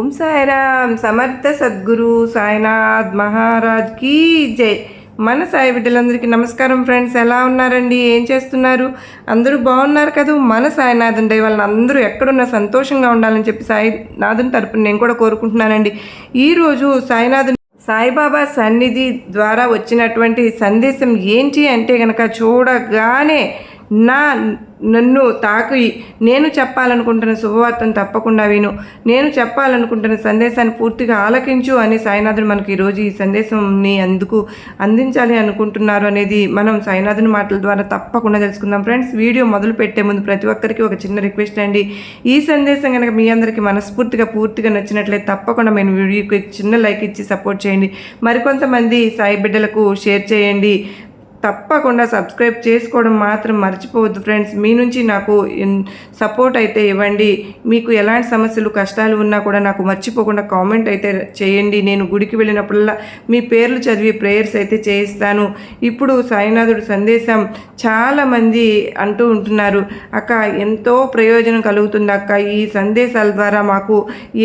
ఓం సాయిరామ్ సమర్థ సద్గురు సాయినాథ్ మహారాజ్ కీ జై. మన సాయి బిడ్డలందరికీ నమస్కారం ఫ్రెండ్స్ ఎలా ఉన్నారండి? ఏం చేస్తున్నారు? అందరూ బాగున్నారు కదా? మన సాయినాథన్ దయ వాళ్ళని అందరూ ఎక్కడున్నా సంతోషంగా ఉండాలని చెప్పి సాయినాథన్ తరపున నేను కూడా కోరుకుంటున్నానండి. ఈరోజు సాయినాథన్ సాయిబాబా సన్నిధి ద్వారా వచ్చినటువంటి సందేశం ఏంటి అంటే కనుక చూడగానే నా నన్ను తాకి నేను చెప్పాలనుకుంటున్న శుభవార్తను తప్పకుండా విను. నేను చెప్పాలనుకుంటున్న సందేశాన్ని పూర్తిగా ఆలకించు అని సాయినాథుడు మనకి ఈరోజు ఈ సందేశంని అందుకు అందించాలి అనుకుంటున్నారు అనేది మనం సాయినాథుని మాటల ద్వారా తప్పకుండా తెలుసుకుందాం. ఫ్రెండ్స్ వీడియో మొదలు పెట్టే ముందు ప్రతి ఒక్కరికి ఒక చిన్న రిక్వెస్ట్ అండి. ఈ సందేశం కనుక మీ అందరికీ మనస్ఫూర్తిగా పూర్తిగా నచ్చినట్లయితే తప్పకుండా మేము వీడియోకి చిన్న లైక్ ఇచ్చి సపోర్ట్ చేయండి. మరికొంతమంది సాయి బిడ్డలకు షేర్ చేయండి. తప్పకుండా సబ్స్క్రైబ్ చేసుకోవడం మాత్రం మర్చిపోవద్దు ఫ్రెండ్స్. మీ నుంచి నాకు సపోర్ట్ అయితే ఇవ్వండి. మీకు ఎలాంటి సమస్యలు కష్టాలు ఉన్నా కూడా నాకు మర్చిపోకుండా కామెంట్ అయితే చేయండి. నేను గుడికి వెళ్ళినప్పుడల్లా మీ పేర్లు చదివి ప్రేయర్స్ అయితే చేయిస్తాను. ఇప్పుడు సాయినాథుడు సందేశం చాలామంది అంటూ ఉంటున్నారు. అక్క ఎంతో ప్రయోజనం కలుగుతుంది అక్క. ఈ సందేశాల ద్వారా మాకు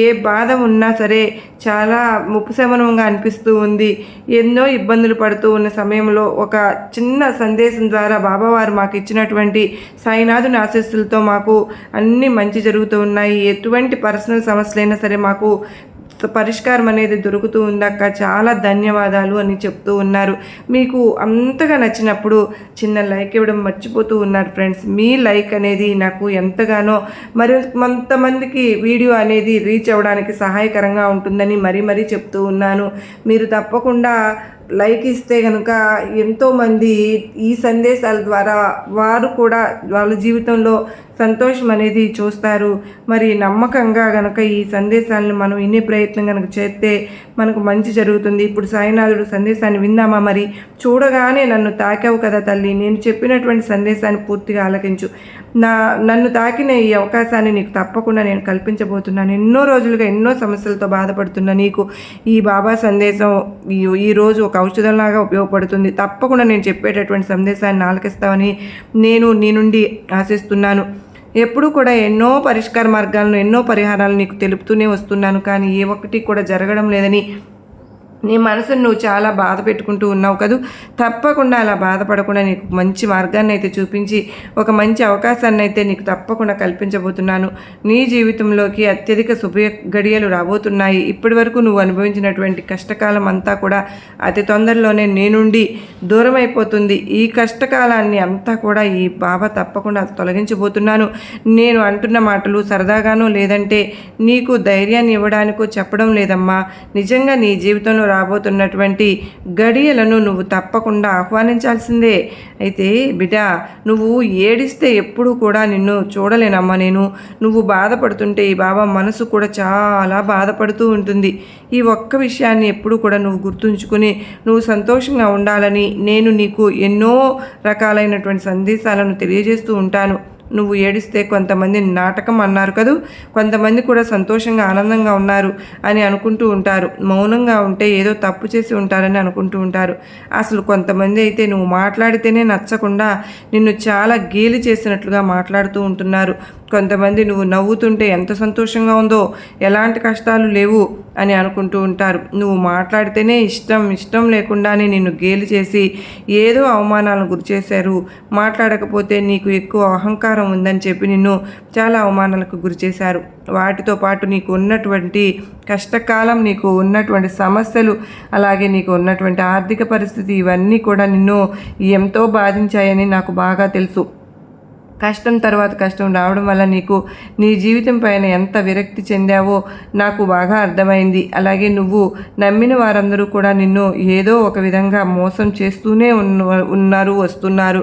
ఏ బాధ ఉన్నా సరే చాలా ఉపశమనంగా అనిపిస్తూ ఉంది. ఎన్నో ఇబ్బందులు పడుతూ ఉన్న సమయంలో ఒక చిన్న సందేశం ద్వారా బాబావారు మాకు ఇచ్చినటువంటి సాయినాథుని ఆశీస్సులతో మాకు అన్ని మంచి జరుగుతూ ఉన్నాయి. ఎటువంటి పర్సనల్ సమస్యలైనా సరే మాకు పరిష్కారం అనేది దొరుకుతూ ఉందక్క చాలా ధన్యవాదాలు అని చెప్తూ ఉన్నారు. మీకు అంతగా నచ్చినప్పుడు చిన్న లైక్ ఇవ్వడం మర్చిపోతూ ఉన్నారు ఫ్రెండ్స్. మీ లైక్ అనేది నాకు ఎంతగానో మరి కొంతమందికి వీడియో అనేది రీచ్ అవ్వడానికి సహాయకరంగా ఉంటుందని మరీ మరీ చెప్తూ ఉన్నాను. మీరు తప్పకుండా లైక్ ఇస్తే కనుక ఎంతోమంది ఈ సందేశాల ద్వారా వారు కూడా వాళ్ళ జీవితంలో సంతోషం అనేది చూస్తారు. మరి నమ్మకంగా గనక ఈ సందేశాలను మనం ఇన్ని ప్రయత్నం కనుక చేస్తే మనకు మంచి జరుగుతుంది. ఇప్పుడు సాయినాథుడు సందేశాన్ని విందామా మరి? చూడగానే నన్ను తాకావు కదా తల్లి. నేను చెప్పినటువంటి సందేశాన్ని పూర్తిగా ఆలకించు. నా నన్ను తాకిన ఈ అవకాశాన్ని నీకు తప్పకుండా నేను కల్పించబోతున్నాను. ఎన్నో రోజులుగా ఎన్నో సమస్యలతో బాధపడుతున్న నీకు ఈ బాబా సందేశం ఈ ఈరోజు ఒక ఔషధంలాగా ఉపయోగపడుతుంది. తప్పకుండా నేను చెప్పేటటువంటి సందేశాన్ని ఆలకిస్తామని నేను నీ నుండి ఆశిస్తున్నాను. ఎప్పుడు కూడా ఎన్నో పరిష్కార మార్గాలను ఎన్నో పరిహారాలు నీకు తెలుపుతూనే వస్తున్నాను. కానీ ఏ ఒక్కటి కూడా జరగడం లేదని నీ మనసును నువ్వు చాలా బాధ పెట్టుకుంటూ ఉన్నావు కదూ. తప్పకుండా అలా బాధపడకుండా నీకు మంచి మార్గాన్ని అయితే చూపించి ఒక మంచి అవకాశాన్ని అయితే నీకు తప్పకుండా కల్పించబోతున్నాను. నీ జీవితంలోకి అత్యధిక శుభ గడియలు రాబోతున్నాయి. ఇప్పటి వరకు నువ్వు అనుభవించినటువంటి కష్టకాలం అంతా కూడా అతి తొందరలోనే నేనుండి దూరం అయిపోతుంది ఈ కష్టకాలాన్ని అంతా కూడా ఈ బాబా తప్పకుండా తొలగించబోతున్నాను. నేను అంటున్న మాటలు సరదాగానో లేదంటే నీకు ధైర్యాన్ని ఇవ్వడానికో చెప్పడం లేదమ్మా. నిజంగా నీ జీవితంలో రాబోతున్నటువంటి గడియలను నువ్వు తప్పకుండా ఆహ్వానించాల్సిందే. అయితే బిడ్డ నువ్వు ఏడిస్తే ఎప్పుడూ కూడా నిన్ను చూడలేనమ్మా నేను. నువ్వు బాధపడుతుంటే ఈ బాబా మనసు కూడా చాలా బాధపడుతూ ఉంటుంది. ఈ ఒక్క విషయాన్ని ఎప్పుడు కూడా నువ్వు గుర్తుంచుకుని నువ్వు సంతోషంగా ఉండాలని నేను నీకు ఎన్నో రకాలైనటువంటి సందేశాలను తెలియజేస్తూ ఉంటాను. నువ్వు ఏడిస్తే కొంతమంది నాటకం అన్నారు కదూ? కొంతమంది కూడా సంతోషంగా ఆనందంగా ఉన్నారు అని అనుకుంటూ ఉంటారు. మౌనంగా ఉంటే ఏదో తప్పు చేసి ఉంటారని అనుకుంటూ ఉంటారు. అసలు కొంతమంది అయితే నువ్వు మాట్లాడితేనే నచ్చకుండా నిన్ను చాలా గేలి చేసినట్లుగా మాట్లాడుతూ ఉంటున్నారు. కొంతమంది నువ్వు నవ్వుతుంటే ఎంత సంతోషంగా ఉందో ఎలాంటి కష్టాలు లేవు. అని అనుకుంటూ ఉంటారు. నువ్వు మాట్లాడితేనే ఇష్టం ఇష్టం లేకుండానే నిన్ను గేలి చేసి ఏదో అవమానాలను గురిచేశారు మాట్లాడకపోతే నీకు ఎక్కువ అహంకారం ఉందని చెప్పి నిన్ను చాలా అవమానాలకు గురిచేశారు వాటితో పాటు నీకు ఉన్నటువంటి కష్టకాలం నీకు ఉన్నటువంటి సమస్యలు అలాగే నీకు ఉన్నటువంటి ఆర్థిక పరిస్థితి ఇవన్నీ కూడా నిన్ను ఎంతో బాధించాయని నాకు బాగా తెలుసు. కష్టం తర్వాత కష్టం రావడం వల్ల నీకు నీ జీవితం పైన ఎంత విరక్తి చెందావో నాకు బాగా అర్థమైంది. అలాగే నువ్వు నమ్మిన వారందరూ కూడా నిన్ను ఏదో ఒక విధంగా మోసం చేస్తూనే ఉన్నారు వస్తున్నారు.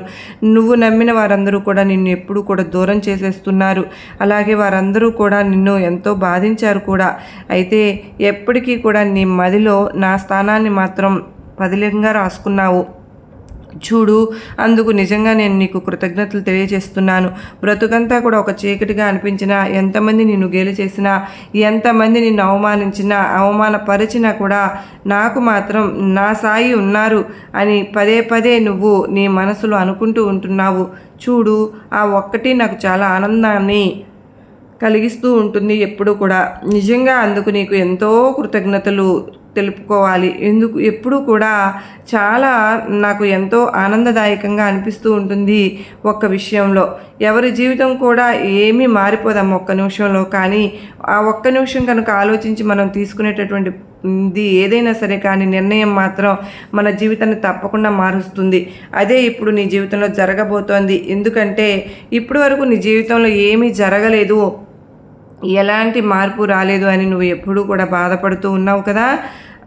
నువ్వు నమ్మిన వారందరూ కూడా నిన్ను ఎప్పుడు కూడా దూరం చేసేస్తున్నారు. అలాగే వారందరూ కూడా నిన్ను ఎంతో బాధించారు కూడా. అయితే ఎప్పటికీ కూడా నీ మదిలో నా స్థానాన్ని మాత్రం పదిలంగా రాసుకున్నావు. చూడు అందుకు నిజంగా నేను నీకు కృతజ్ఞతలు తెలియజేస్తున్నాను. బ్రతుకంతా కూడా ఒక చీకటిగా అనిపించినా ఎంతమంది నిన్ను గేలి చేసినా ఎంతమంది నిన్ను అవమానించినా అవమానపరిచినా కూడా నాకు మాత్రం నా సాయి ఉన్నారు అని పదే పదే నువ్వు నీ మనసులో అనుకుంటూ ఉంటున్నావు. చూడు ఆ ఒక్కటి నాకు చాలా ఆనందాన్ని కలిగిస్తూ ఉంటుంది ఎప్పుడు కూడా. నిజంగా అందుకు నీకు ఎంతో కృతజ్ఞతలు తెలుపుకోవాలి. ఎందుకు? ఎప్పుడు కూడా చాలా నాకు ఎంతో ఆనందదాయకంగా అనిపిస్తూ ఉంటుంది ఒక్క విషయంలో. ఎవరి జీవితం కూడా ఏమీ మారిపోదాం ఒక్క నిమిషంలో. కానీ ఆ ఒక్క నిమిషం కనుక ఆలోచించి మనం తీసుకునేటటువంటి ఇది ఏదైనా సరే కానీ నిర్ణయం మాత్రం మన జీవితాన్ని తప్పకుండా మారుస్తుంది. అదే ఇప్పుడు నీ జీవితంలో జరగబోతోంది. ఎందుకంటే ఇప్పటి వరకు నీ జీవితంలో ఏమీ జరగలేదు. ఎలాంటి మార్పు రాలేదు అని నువ్వు ఎప్పుడూ కూడా బాధపడుతూ ఉన్నావు కదా?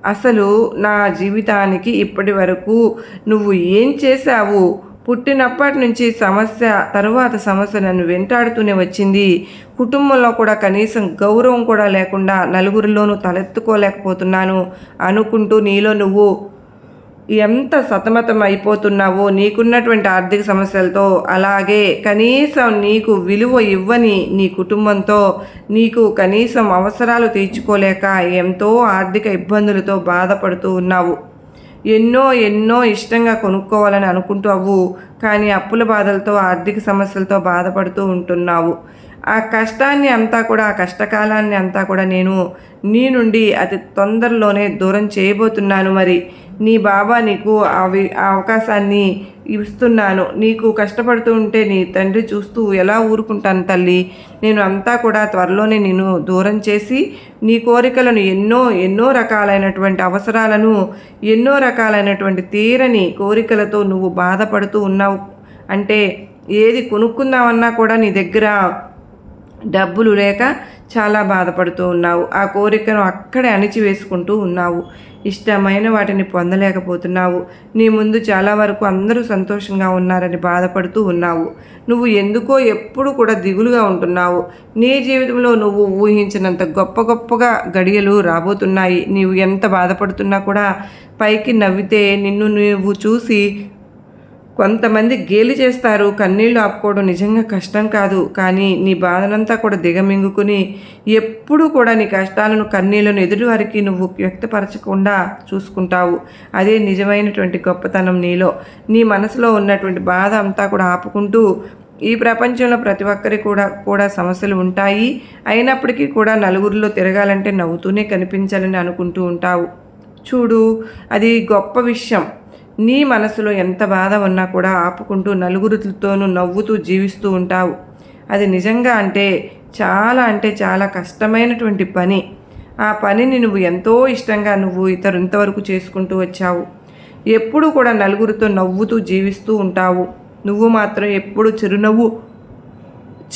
అసలు నా జీవితానికి ఇప్పటి వరకు నువ్వు ఏం చేశావు? పుట్టినప్పటి నుంచి సమస్య తరువాత సమస్య నన్ను వెంటాడుతూనే వచ్చింది. కుటుంబంలో కూడా కనీసం గౌరవం కూడా లేకుండా నలుగురిలోనూ తలెత్తుకోలేకపోతున్నాను అనుకుంటూ నీలో నువ్వు ఎంత సతమతం అయిపోతున్నావో నీకున్నటువంటి ఆర్థిక సమస్యలతో అలాగే కనీసం నీకు విలువ ఇవ్వని నీ కుటుంబంతో నీకు కనీసం అవసరాలు తీర్చుకోలేక ఎంతో ఆర్థిక ఇబ్బందులతో బాధపడుతూ ఉన్నావు. ఎన్నో ఎన్నో ఇష్టంగా కొనుక్కోవాలని అనుకుంటావు కానీ అప్పుల బాధలతో ఆర్థిక సమస్యలతో బాధపడుతూ ఉంటున్నావు. ఆ కష్టాన్ని అంతా కూడా ఆ కష్టకాలాన్ని అంతా కూడా నేను నీ నుండి అతి తొందరలోనే దూరం చేయబోతున్నాను మరి. నీ బాబా నీకు అవి ఆ అవకాశాన్ని ఇస్తున్నాను. నీకు కష్టపడుతూ ఉంటే నీ తండ్రి చూస్తూ ఎలా ఊరుకుంటాను తల్లి? నేను అంతా కూడా త్వరలోనే నేను దూరం చేసి నీ కోరికలను ఎన్నో ఎన్నో రకాలైనటువంటి అవసరాలను ఎన్నో రకాలైనటువంటి తీరని కోరికలతో నువ్వు బాధపడుతూ ఉన్నావు. అంటే ఏది కొనుక్కుందామన్నా కూడా నీ దగ్గర డబ్బులు లేక చాలా బాధపడుతూ ఉన్నావు. ఆ కోరికను అక్కడే అణిచివేసుకుంటూ ఉన్నావు. ఇష్టమైన వాటిని పొందలేకపోతున్నావు. నీ ముందు చాలా వరకు అందరూ సంతోషంగా ఉన్నారని బాధపడుతూ ఉన్నావు. నువ్వు ఎందుకో ఎప్పుడు కూడా దిగులుగా ఉంటున్నావు. నీ జీవితంలో నువ్వు ఊహించినంత గొప్ప గొప్పగా గడియలు రాబోతున్నాయి. నీవు ఎంత బాధపడుతున్నా కూడా పైకి నవ్వితే నిన్ను నువ్వు చూసి కొంతమంది గేలి చేస్తారు కన్నీళ్ళు ఆపుకోవడం నిజంగా కష్టం కాదు. కానీ నీ బాధనంతా కూడా దిగమింగుకుని ఎప్పుడూ కూడా నీ కష్టాలను కన్నీళ్ళను ఎదుటివారికి నువ్వు వ్యక్తపరచకుండా చూసుకుంటావు. అదే నిజమైనటువంటి గొప్పతనం నీలో. నీ మనసులో ఉన్నటువంటి బాధ అంతా కూడా ఆపుకుంటూ ఈ ప్రపంచంలో ప్రతి ఒక్కరికి కూడా కూడా సమస్యలు ఉంటాయి. అయినప్పటికీ కూడా నలుగురిలో తిరగాలంటే నవ్వుతూనే కనిపించాలని అనుకుంటూ ఉంటావు. చూడు అది గొప్ప విషయం. నీ మనసులో ఎంత బాధ ఉన్నా కూడా ఆపుకుంటూ నలుగురితోనూ నవ్వుతూ జీవిస్తూ ఉంటావు. అది నిజంగా అంటే చాలా అంటే చాలా కష్టమైనటువంటి పని. ఆ పనిని నువ్వు ఎంతో ఇష్టంగా నువ్వు ఇతరు ఇంతవరకు చేసుకుంటూ వచ్చావు. ఎప్పుడు కూడా నలుగురితో నవ్వుతూ జీవిస్తూ ఉంటావు. నువ్వు మాత్రం ఎప్పుడు చిరునవ్వు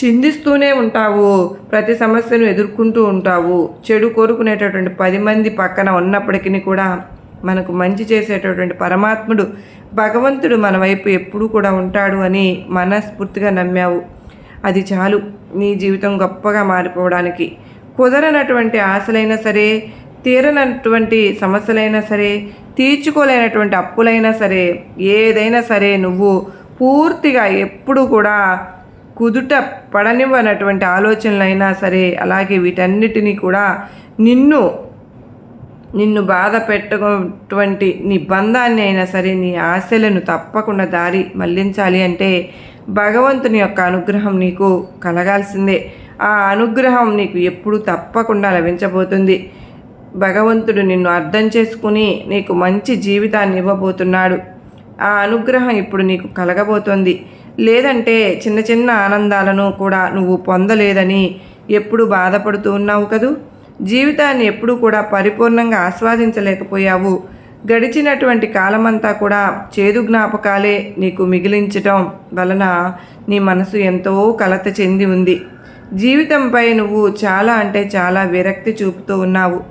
చిందిస్తూనే ఉంటావు. ప్రతి సమస్యను ఎదుర్కొంటూ ఉంటావు. చెడు కోరుకునేటటువంటి పది మంది పక్కన ఉన్నప్పటికీ కూడా మనకు మంచి చేసేటటువంటి పరమాత్ముడు భగవంతుడు మన వైపు ఎప్పుడూ కూడా ఉంటాడు అని మనస్ఫూర్తిగా నమ్మావు. అది చాలు. నీ జీవితం గొప్పగా మారిపోవడానికి కుదరనటువంటి ఆశలైనా సరే తీరనటువంటి సమస్యలైనా సరే తీర్చుకోలేనటువంటి అప్పులైనా సరే ఏదైనా సరే నువ్వు పూర్తిగా ఎప్పుడు కూడా కుదుట పడనివ్వనటువంటి ఆలోచనలైనా సరే అలాగే వీటన్నిటినీ కూడా నిన్ను నిన్ను బాధ పెట్టటువంటి నీ బంధాన్ని అయినా సరే నీ ఆశలను తప్పకుండా దారి మళ్ళించాలి అంటే భగవంతుని యొక్క అనుగ్రహం నీకు కలగాల్సిందే. ఆ అనుగ్రహం నీకు ఎప్పుడు తప్పకుండా లభించబోతుంది. భగవంతుడు నిన్ను అర్థం చేసుకుని నీకు మంచి జీవితాన్ని ఇవ్వబోతున్నాడు. ఆ అనుగ్రహం ఇప్పుడు నీకు కలగబోతోంది. లేదంటే చిన్న చిన్న ఆనందాలను కూడా నువ్వు పొందలేదని ఎప్పుడు బాధపడుతూ ఉన్నావు కదూ? జీవితాన్ని ఎప్పుడూ కూడా పరిపూర్ణంగా ఆస్వాదించలేకపోయావు. గడిచినటువంటి కాలమంతా కూడా చేదు జ్ఞాపకాలే నీకు మిగిలించటం వలన నీ మనసు ఎంతో కలత చెంది ఉంది. జీవితంపై నువ్వు చాలా అంటే చాలా విరక్తి చూపుతూ ఉన్నావు.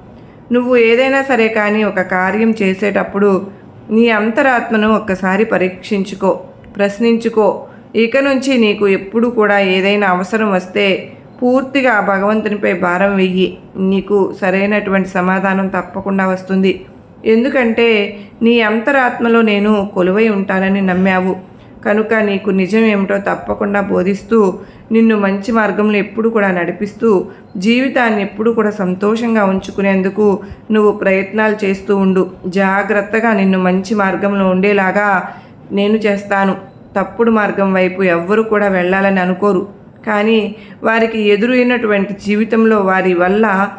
నువ్వు ఏదైనా సరే కానీ ఒక కార్యం చేసేటప్పుడు నీ అంతరాత్మను ఒక్కసారి పరీక్షించుకో ప్రశ్నించుకో. ఇక నుంచి నీకు ఎప్పుడు కూడా ఏదైనా అవసరం వస్తే పూర్తిగా భగవంతునిపై భారం వెయ్యి నీకు సరైనటువంటి సమాధానం తప్పకుండా వస్తుంది. ఎందుకంటే నీ అంతరాత్మలో నేను కొలువై ఉంటానని నమ్మావు. కనుక నీకు నిజం ఏమిటో తప్పకుండా బోధిస్తూ నిన్ను మంచి మార్గంలో ఎప్పుడు కూడా నడిపిస్తూ జీవితాన్ని ఎప్పుడు కూడా సంతోషంగా ఉంచుకునేందుకు నువ్వు ప్రయత్నాలు చేస్తూ ఉండు. జాగ్రత్తగా నిన్ను మంచి మార్గంలో ఉండేలాగా నేను చేస్తాను. తప్పుడు మార్గం వైపు ఎవ్వరు కూడా వెళ్ళాలని అనుకోరు. కానీ వారికి ఎదురైనటువంటి జీవితంలో వారి వల్ల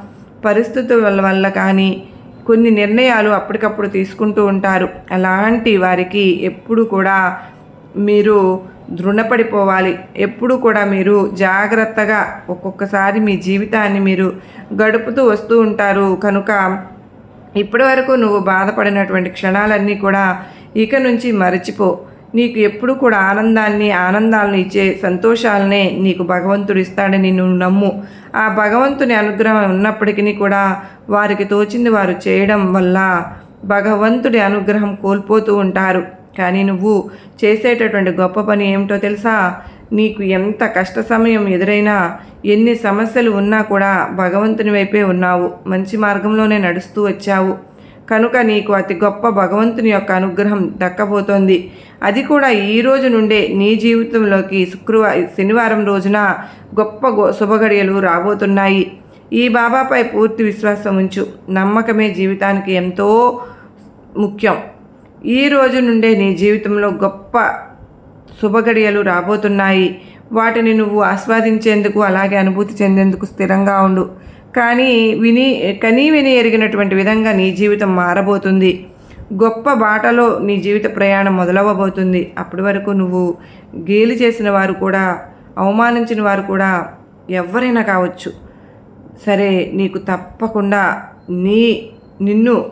పరిస్థితుల వల్ల కానీ కొన్ని నిర్ణయాలు అప్పటికప్పుడు తీసుకుంటూ ఉంటారు. అలాంటి వారికి ఎప్పుడు కూడా మీరు దృఢపడిపోవాలి. ఎప్పుడు కూడా మీరు జాగ్రత్తగా ఒక్కొక్కసారి మీ జీవితాన్ని మీరు గడుపుతూ వస్తూ ఉంటారు. కనుక ఇప్పటి వరకు నువ్వు బాధపడినటువంటి క్షణాలన్నీ కూడా ఇక నుంచి మరచిపో. నీకు ఎప్పుడు కూడా ఆనందాన్ని ఆనందాలను ఇచ్చే సంతోషాలనే నీకు భగవంతుడు ఇస్తాడని నువ్వు నమ్ము. ఆ భగవంతుని అనుగ్రహం ఉన్నప్పటికీ కూడా వారికి తోచింది వారు చేయడం వల్ల భగవంతుడి అనుగ్రహం కోల్పోతూ ఉంటారు. కానీ నువ్వు చేసేటటువంటి గొప్ప పని ఏమిటో తెలుసా? నీకు ఎంత కష్ట సమయం ఎదురైనా ఎన్ని సమస్యలు ఉన్నా కూడా భగవంతుని వైపే ఉన్నావు. మంచి మార్గంలోనే నడుస్తూ వచ్చావు. కనుక నీకు అతి గొప్ప భగవంతుని యొక్క అనుగ్రహం దక్కబోతోంది. అది కూడా ఈ రోజు నుండే నీ జీవితంలోకి శుక్రవారం శనివారం రోజున గొప్ప శుభగడియలు రాబోతున్నాయి. ఈ బాబాపై పూర్తి విశ్వాసం ఉంచు. నమ్మకమే జీవితానికి ఎంతో ముఖ్యం. ఈ రోజు నుండే నీ జీవితంలో గొప్ప శుభగడియలు రాబోతున్నాయి. వాటిని నువ్వు ఆస్వాదించేందుకు అలాగే అనుభూతి చెందేందుకు స్థిరంగా ఉండు. కానీ విని కనీ విని ఎరిగినటువంటి విధంగా నీ జీవితం మారబోతుంది. గొప్ప బాటలో నీ జీవిత ప్రయాణం మొదలవ్వబోతుంది. అప్పటి వరకు నువ్వు గేలి చేసిన వారు కూడా అవమానించిన వారు కూడా ఎవరైనా కావచ్చు. సరే నీకు తప్పకుండా నీ నిన్ను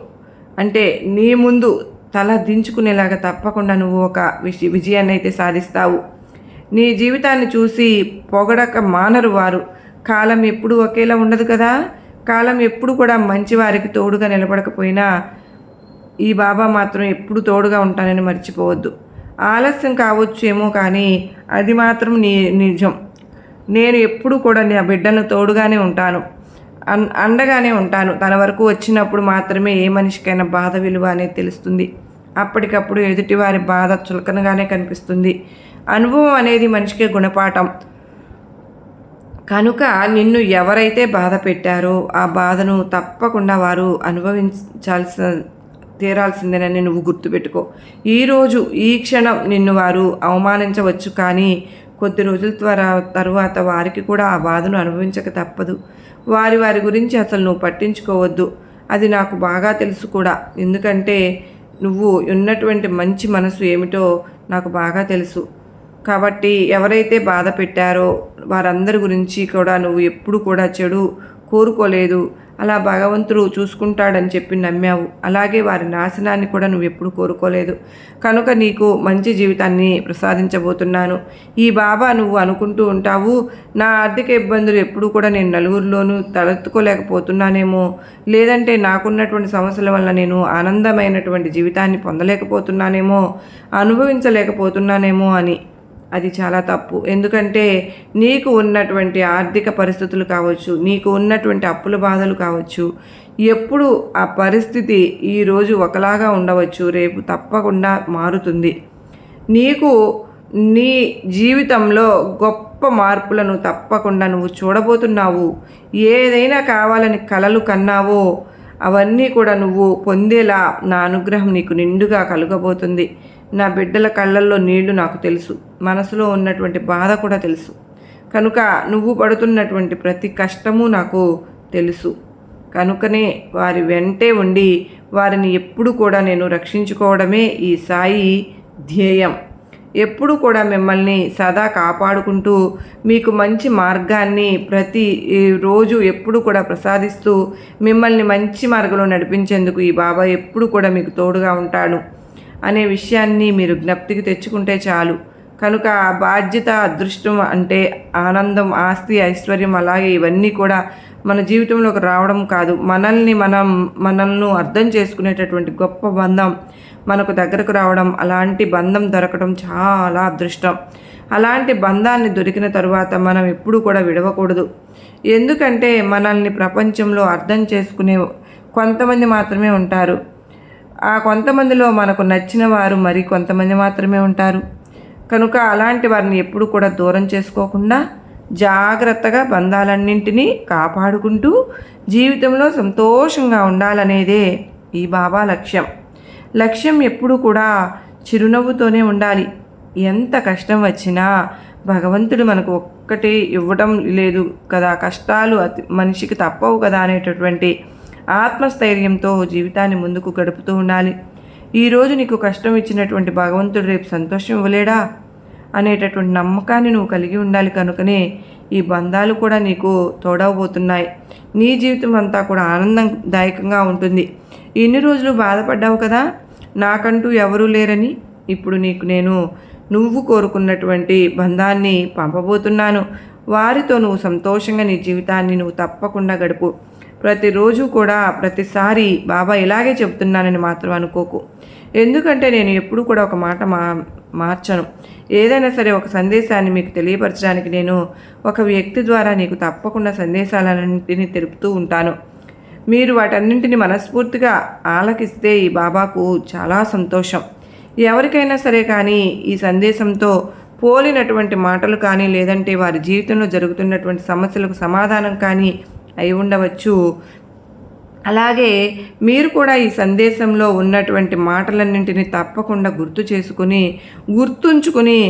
అంటే నీ ముందు తల దించుకునేలాగా తప్పకుండా నువ్వు ఒక విజ విజయాన్ని అయితే సాధిస్తావు. నీ జీవితాన్ని చూసి పొగడక మానరు వారు. కాలం ఎప్పుడు ఒకేలా ఉండదు కదా? కాలం ఎప్పుడు కూడా మంచి వారికి తోడుగా నిలబడకపోయినా ఈ బాబా మాత్రం ఎప్పుడు తోడుగా ఉంటానని మర్చిపోవద్దు. ఆలస్యం కావచ్చు ఏమో కానీ అది మాత్రం నీ నిజం. నేను ఎప్పుడు కూడా నా బిడ్డను తోడుగానే ఉంటాను. అన్ అండగానే ఉంటాను. తన వరకు వచ్చినప్పుడు మాత్రమే ఏ మనిషికైనా బాధ విలువ అనేది తెలుస్తుంది. అప్పటికప్పుడు ఎదుటివారి బాధ చులకనగానే కనిపిస్తుంది. అనుభవం అనేది మనిషికి గుణపాఠం. కనుక నిన్ను ఎవరైతే బాధ పెట్టారో ఆ బాధను తప్పకుండా వారు అనుభవించాల్సిన తీరాల్సిందేనని నువ్వు గుర్తుపెట్టుకో. ఈరోజు ఈ క్షణం నిన్ను వారు అవమానించవచ్చు కానీ కొద్ది రోజుల త్వర తరువాత వారికి కూడా ఆ బాధను అనుభవించక తప్పదు. వారి వారి గురించి అసలు నువ్వు పట్టించుకోవద్దు. అది నాకు బాగా తెలుసు కూడా. ఎందుకంటే నువ్వు ఉన్నటువంటి మంచి మనసు ఏమిటో నాకు బాగా తెలుసు. కాబట్టి ఎవరైతే బాధ పెట్టారో వారందరి గురించి కూడా నువ్వు ఎప్పుడు కూడా చెడు కోరుకోలేదు. అలా భగవంతుడు చూసుకుంటాడని చెప్పి నమ్మావు. అలాగే వారి నాశనాన్ని కూడా నువ్వు ఎప్పుడు కోరుకోలేదు. కనుక నీకు మంచి జీవితాన్ని ప్రసాదించబోతున్నాను. ఈ బాబా నువ్వు అనుకుంటూ ఉంటావు నా ఆర్థిక ఇబ్బందులు ఎప్పుడు కూడా నేను నలుగురిలోనూ తలెత్తుకోలేకపోతున్నానేమో. లేదంటే నాకున్నటువంటి సమస్యల వల్ల నేను ఆనందమైనటువంటి జీవితాన్ని పొందలేకపోతున్నానేమో అనుభవించలేకపోతున్నానేమో అని. అది చాలా తప్పు. ఎందుకంటే నీకు ఉన్నటువంటి ఆర్థిక పరిస్థితులు కావచ్చు నీకు ఉన్నటువంటి అప్పుల బాధలు కావచ్చు ఎప్పుడు ఆ పరిస్థితి ఈరోజు ఒకలాగా ఉండవచ్చు రేపు తప్పకుండా మారుతుంది. నీకు నీ జీవితంలో గొప్ప మార్పులను తప్పకుండా నువ్వు చూడబోతున్నావు. ఏదైనా కావాలని కలలు కన్నావో అవన్నీ కూడా నువ్వు పొందేలా నా అనుగ్రహం నీకు నిండుగా కలుగబోతుంది. నా బిడ్డల కళ్ళల్లో నీళ్ళు నాకు తెలుసు. మనసులో ఉన్నటువంటి బాధ కూడా తెలుసు. కనుక నువ్వు పడుతున్నటువంటి ప్రతి కష్టము నాకు తెలుసు. కనుకనే వారి వెంటే ఉండి వారిని ఎప్పుడు కూడా నేను రక్షించుకోవడమే ఈ సాయి ధ్యేయం. ఎప్పుడు కూడా మిమ్మల్ని సదా కాపాడుకుంటూ మీకు మంచి మార్గాన్ని ప్రతి రోజు ఎప్పుడు కూడా ప్రసాదిస్తూ మిమ్మల్ని మంచి మార్గంలో నడిపించేందుకు ఈ బాబా ఎప్పుడు కూడా మీకు తోడుగా ఉంటాడు. అనే విషయాన్ని మీరు జ్ఞప్తికి తెచ్చుకుంటే చాలు. కనుక ఆ బాధ్యత అదృష్టం అంటే ఆనందం ఆస్తి ఐశ్వర్యం అలాగే ఇవన్నీ కూడా మన జీవితంలోకి రావడం కాదు. మనల్ని మనం మనల్ని అర్థం చేసుకునేటటువంటి గొప్ప బంధం మనకు దగ్గరకు రావడం అలాంటి బంధం దొరకడం చాలా అదృష్టం. అలాంటి బంధాన్ని దొరికిన తరువాత మనం ఎప్పుడూ కూడా విడవకూడదు. ఎందుకంటే మనల్ని ప్రపంచంలో అర్థం చేసుకునే కొంతమంది మాత్రమే ఉంటారు. ఆ కొంతమందిలో మనకు నచ్చిన వారు మరి కొంతమంది మాత్రమే ఉంటారు. కనుక అలాంటి వారిని ఎప్పుడు కూడా దూరం చేసుకోకుండా జాగ్రత్తగా బంధాలన్నింటినీ కాపాడుకుంటూ జీవితంలో సంతోషంగా ఉండాలనేదే ఈ బాబా లక్ష్యం. లక్ష్యం ఎప్పుడు కూడా చిరునవ్వుతోనే ఉండాలి. ఎంత కష్టం వచ్చినా భగవంతుడు మనకు ఒక్కటి ఇవ్వటం లేదు కదా. కష్టాలు అతి మనిషికి తప్పవు కదా అనేటటువంటి ఆత్మస్థైర్యంతో జీవితాన్ని ముందుకు గడుపుతూ ఉండాలి. ఈరోజు నీకు కష్టం ఇచ్చినటువంటి భగవంతుడు రేపు సంతోషం ఇవ్వలేడా? అనేటటువంటి నమ్మకాన్ని నువ్వు కలిగి ఉండాలి కనుకనే ఈ బంధాలు కూడా నీకు తోడవబోతున్నాయి. నీ జీవితం అంతా కూడా ఆనందదాయకంగా ఉంటుంది. ఇన్ని రోజులు బాధపడ్డావు కదా? నాకంటూ ఎవరూ లేరని ఇప్పుడు నీకు నేను నువ్వు కోరుకున్నటువంటి బంధాన్ని పంపబోతున్నాను. వారితో నువ్వు సంతోషంగా నీ జీవితాన్ని నువ్వు తప్పకుండా గడుపు. ప్రతిరోజు కూడా ప్రతిసారి బాబా ఇలాగే చెప్తున్నానని మాత్రం అనుకోకు. ఎందుకంటే నేను ఎప్పుడు కూడా ఒక మాట మా మార్చను. ఏదైనా సరే ఒక సందేశాన్ని మీకు తెలియపరచడానికి నేను ఒక వ్యక్తి ద్వారా నీకు తప్పకుండా సందేశాలన్నింటినీ తెలుపుతూ ఉంటాను. మీరు వాటన్నింటిని మనస్ఫూర్తిగా ఆలకిస్తే ఈ బాబాకు చాలా సంతోషం. ఎవరికైనా సరే కానీ ఈ సందేశంతో పోలినటువంటి మాటలు కానీ లేదంటే వారి జీవితంలో జరుగుతున్నటువంటి సమస్యలకు సమాధానం కానీ అయి ఉండవచ్చు. అలాగే మీరు కూడా ఈ సందేశంలో ఉన్నటువంటి మాటలన్నింటినీ తప్పకుండా గుర్తు చేసుకుని గుర్తుంచుకుని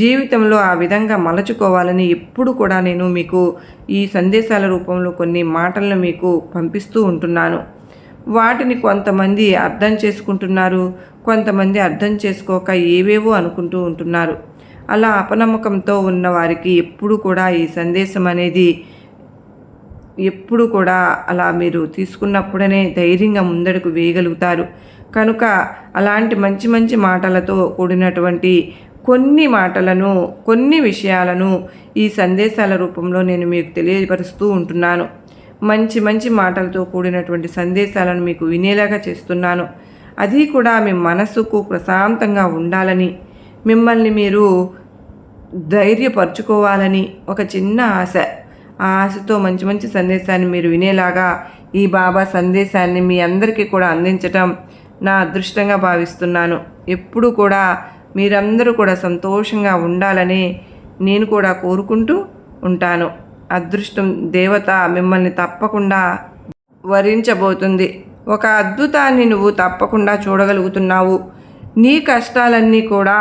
జీవితంలో ఆ విధంగా మలచుకోవాలని ఎప్పుడు కూడా నేను మీకు ఈ సందేశాల రూపంలో కొన్ని మాటలను మీకు పంపిస్తూ ఉంటున్నాను. వాటిని కొంతమంది అర్థం చేసుకుంటున్నారు కొంతమంది అర్థం చేసుకోక ఏవేవో అనుకుంటూ ఉంటున్నారు. అలా అపనమ్మకంతో ఉన్న వారికి ఎప్పుడు కూడా ఈ సందేశం అనేది ఎప్పుడు కూడా అలా మీరు తీసుకున్నప్పుడనే ధైర్యంగా ముందడుగు వేయగలుగుతారు. కనుక అలాంటి మంచి మంచి మాటలతో కూడినటువంటి కొన్ని మాటలను కొన్ని విషయాలను ఈ సందేశాల రూపంలో నేను మీకు తెలియపరుస్తూ ఉంటున్నాను. మంచి మంచి మాటలతో కూడినటువంటి సందేశాలను మీకు వినేలాగా చేస్తున్నాను. అది కూడా మీ మనసుకు ప్రశాంతంగా ఉండాలని మిమ్మల్ని మీరు ధైర్యపరుచుకోవాలని ఒక చిన్న ఆశ. ఆ ఆశతో మంచి మంచి సందేశాన్ని మీరు వినేలాగా ఈ బాబా సందేశాన్ని మీ అందరికీ కూడా అందించటం నా అదృష్టంగా భావిస్తున్నాను. ఎప్పుడు కూడా మీరందరూ కూడా సంతోషంగా ఉండాలని నేను కూడా కోరుకుంటూ ఉంటాను. అదృష్టం దేవత మిమ్మల్ని తప్పకుండా వరించబోతుంది. ఒక అద్భుతాన్ని నువ్వు తప్పకుండా చూడగలుగుతున్నావు. నీ కష్టాలన్నీ కూడా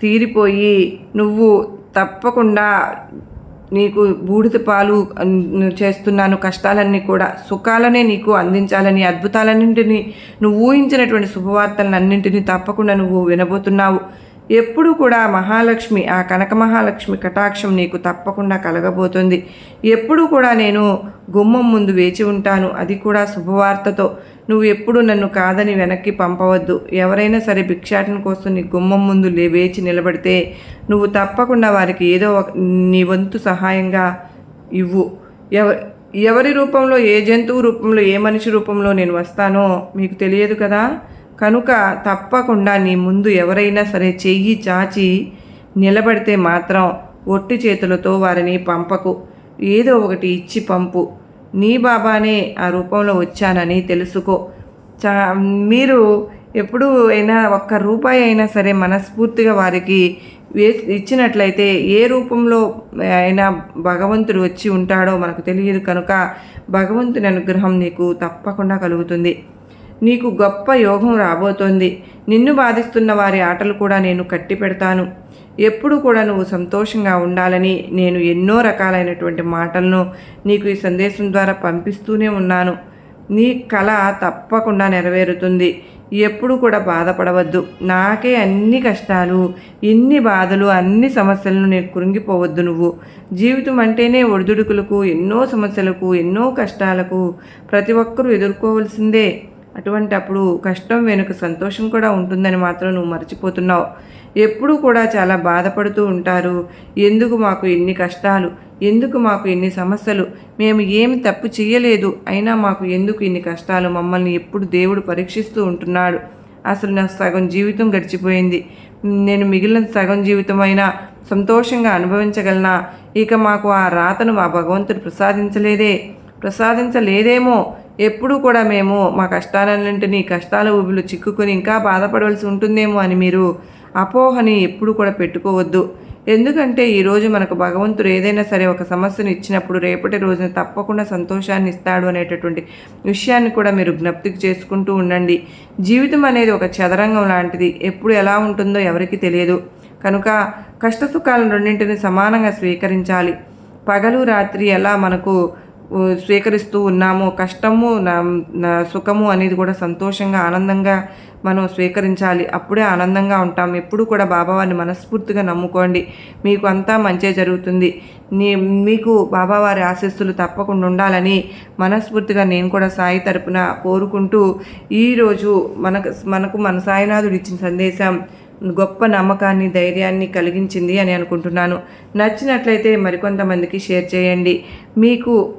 తీరిపోయి నువ్వు తప్పకుండా నీకు బూడిద పాలు చేస్తున్నాను కష్టాలన్నీ కూడా సుఖాలనే నీకు అందించాలని అద్భుతాలన్నింటినీ నువ్వు ఊహించినటువంటి శుభవార్తలన్నింటినీ తప్పకుండా నువ్వు వినబోతున్నావు. ఎప్పుడు కూడా మహాలక్ష్మి ఆ కనక మహాలక్ష్మి కటాక్షం నీకు తప్పకుండా కలగబోతుంది. ఎప్పుడు కూడా నేను గుమ్మం ముందు వేచి ఉంటాను. అది కూడా శుభవార్తతో. నువ్వు ఎప్పుడు నన్ను కాదని వెనక్కి పంపవద్దు. ఎవరైనా సరే భిక్షాటన కోసం నీ గుమ్మం ముందు లే వేచి నిలబడితే నువ్వు తప్పకుండా వారికి ఏదో ఒక నీ వంతు సహాయంగా ఇవ్వు. ఎవ ఎవరి రూపంలో ఏ జంతువు రూపంలో ఏ మనిషి రూపంలో నేను వస్తానో మీకు తెలియదు కదా? కనుక తప్పకుండా నీ ముందు ఎవరైనా సరే చెయ్యి చాచి నిలబడితే మాత్రం ఒట్టి చేతులతో వారిని పంపకు. ఏదో ఒకటి ఇచ్చి పంపు. నీ బాబానే ఆ రూపంలో వచ్చానని తెలుసుకో. చా మీరు ఎప్పుడు అయినా ఒక్క రూపాయి అయినా సరే మనస్ఫూర్తిగా వారికి వే ఇచ్చినట్లయితే ఏ రూపంలో అయినా భగవంతుడు వచ్చి ఉంటాడో మనకు తెలియదు కనుక భగవంతుని అనుగ్రహం నీకు తప్పకుండా కలుగుతుంది. నీకు గొప్ప యోగం రాబోతోంది. నిన్ను బాధిస్తున్న వారి ఆటలు కూడా నేను కట్టి పెడతాను ఎప్పుడు కూడా నువ్వు సంతోషంగా ఉండాలని నేను ఎన్నో రకాలైనటువంటి మాటలను నీకు ఈ సందేశం ద్వారా పంపిస్తూనే ఉన్నాను. నీ కళ తప్పకుండా నెరవేరుతుంది. ఎప్పుడు కూడా బాధపడవద్దు. నాకే అన్ని కష్టాలు ఎన్ని బాధలు అన్ని సమస్యలను నేను కురింగిపోవద్దు నువ్వు. జీవితం అంటేనే ఒడిదుడుకులకు ఎన్నో సమస్యలకు ఎన్నో కష్టాలకు ప్రతి ఒక్కరూ ఎదుర్కోవలసిందే. అటువంటి అప్పుడు కష్టం వెనుక సంతోషం కూడా ఉంటుందని మాత్రం నువ్వు మర్చిపోతున్నావు. ఎప్పుడు కూడా చాలా బాధపడుతూ ఉంటారు. ఎందుకు మాకు ఎన్ని కష్టాలు? ఎందుకు మాకు ఎన్ని సమస్యలు? మేము ఏమి తప్పు చేయలేదు. అయినా మాకు ఎందుకు ఇన్ని కష్టాలు? మమ్మల్ని ఎప్పుడు దేవుడు పరీక్షిస్తూ ఉంటున్నాడు. అసలు నా సగం జీవితం గడిచిపోయింది. నేను మిగిలిన సగం జీవితం అయినా సంతోషంగా అనుభవించగలనా? ఇక మాకు ఆ రాతను మా భగవంతుడు ప్రసాదించలేదే. ప్రసాదించలేదేమో? ఎప్పుడూ కూడా మేము మా కష్టాలన్నింటినీ కష్టాల ఊబిలో చిక్కుకుని ఇంకా బాధపడవలసి ఉంటుందేమో అని మీరు అపోహని ఎప్పుడు కూడా పెట్టుకోవద్దు. ఎందుకంటే ఈరోజు మనకు భగవంతుడు ఏదైనా సరే ఒక సమస్యను ఇచ్చినప్పుడు రేపటి రోజున తప్పకుండా సంతోషాన్ని ఇస్తాడు అనేటటువంటి విషయాన్ని కూడా మీరు జ్ఞప్తికి చేసుకుంటూ ఉండండి. జీవితం అనేది ఒక చదరంగం లాంటిది. ఎప్పుడు ఎలా ఉంటుందో ఎవరికి తెలియదు. కనుక కష్టసుఖాలను రెండింటిని సమానంగా స్వీకరించాలి. పగలు రాత్రి ఎలా మనకు స్వీకరిస్తూ ఉన్నామో. కష్టము నా- సుఖము అనేది కూడా సంతోషంగా ఆనందంగా మనం స్వీకరించాలి. అప్పుడే ఆనందంగా ఉంటాం. ఎప్పుడు కూడా బాబావారిని మనస్ఫూర్తిగా నమ్ముకోండి. మీకు అంతా మంచే జరుగుతుంది. నీ మీకు బాబావారి ఆశీస్సులు తప్పకుండా ఉండాలని మనస్ఫూర్తిగా నేను కూడా సాయి తరపున కోరుకుంటూ ఈరోజు మనకు మనకు మన సాయినాథుడు ఇచ్చిన సందేశం గొప్ప నమ్మకాన్ని ధైర్యాన్ని కలిగించింది అని అనుకుంటున్నాను. నచ్చినట్లయితే మరికొంతమందికి షేర్ చేయండి. మీకు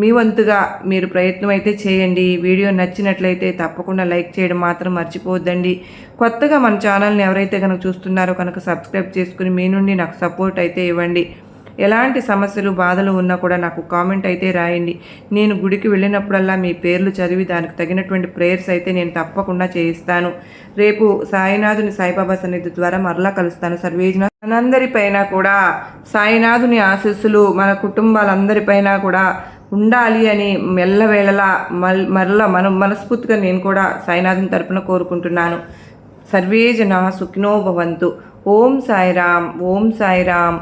మీ వంతుగా మీరు ప్రయత్నం అయితే చేయండి. వీడియో నచ్చినట్లయితే తప్పకుండా లైక్ చేయడం మాత్రం మర్చిపోవద్దండి. కొత్తగా మన ఛానల్ని ఎవరైతే కనుక చూస్తున్నారో కనుక సబ్స్క్రైబ్ చేసుకుని మీ నుండి నాకు సపోర్ట్ అయితే ఇవ్వండి. ఎలాంటి సమస్యలు బాధలు ఉన్నా కూడా నాకు కామెంట్ అయితే రాయండి. నేను గుడికి వెళ్ళినప్పుడల్లా మీ పేర్లు చదివి దానికి తగినటువంటి ప్రేయర్స్ అయితే నేను తప్పకుండా చేయిస్తాను. రేపు సాయినాథుని సాయిబాబా సన్నిధి ద్వారా మరలా కలుస్తాను. సర్వేజన మనందరిపైన కూడా సాయినాథుని ఆశీస్సులు మన కుటుంబాలందరిపైన కూడా ఉండాలి అని మెల్లవేళలా మల్ మరలా మనం మనస్ఫూర్తిగా నేను కూడా సాయినాథుని తరపున కోరుకుంటున్నాను. సర్వే జన సుఖినో భవంతు. ఓం సాయిరామ్ ఓం సాయిరామ్.